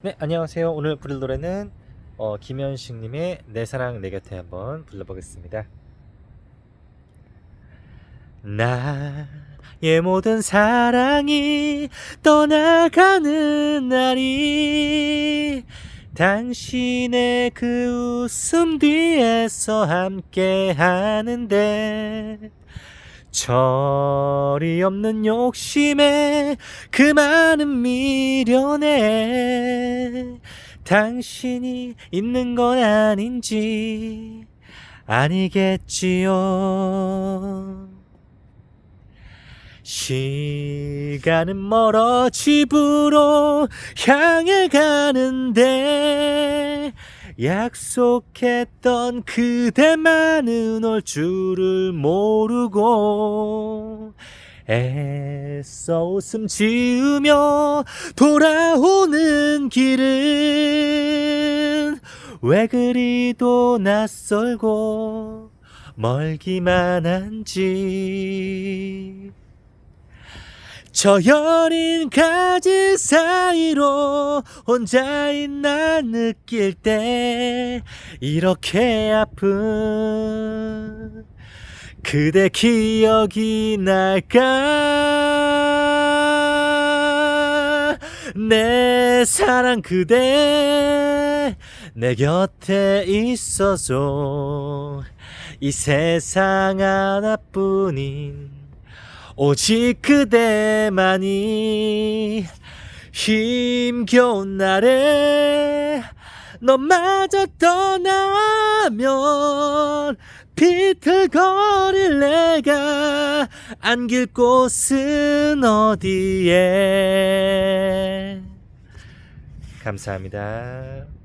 네, 안녕하세요. 오늘 부를 노래는 어, 김현식님의 내 사랑 내 곁에 한번 불러보겠습니다. 나의 모든 사랑이 떠나가는 날이 당신의 그 웃음 뒤에서 함께 하는데 철이 없는 욕심에 그 많은 미련에 당신이 있는 건 아닌지 아니겠지요. 시간은 멀어 집으로 향해 가는데 약속했던 그대만은 올 줄을 모르고 애써 웃음 지으며 돌아오는 길은 왜 그리도 낯설고 멀기만 한지 저 여린 가지 사이로 혼자인 나 느낄 때 이렇게 아픈 그대 기억이 날까? 내 사랑 그대 내 곁에 있어서 이 세상 하나뿐인 오직 그대만이 힘겨운 날에 너마저 떠나면 비틀거릴 내가 안길 곳은 어디에 감사합니다.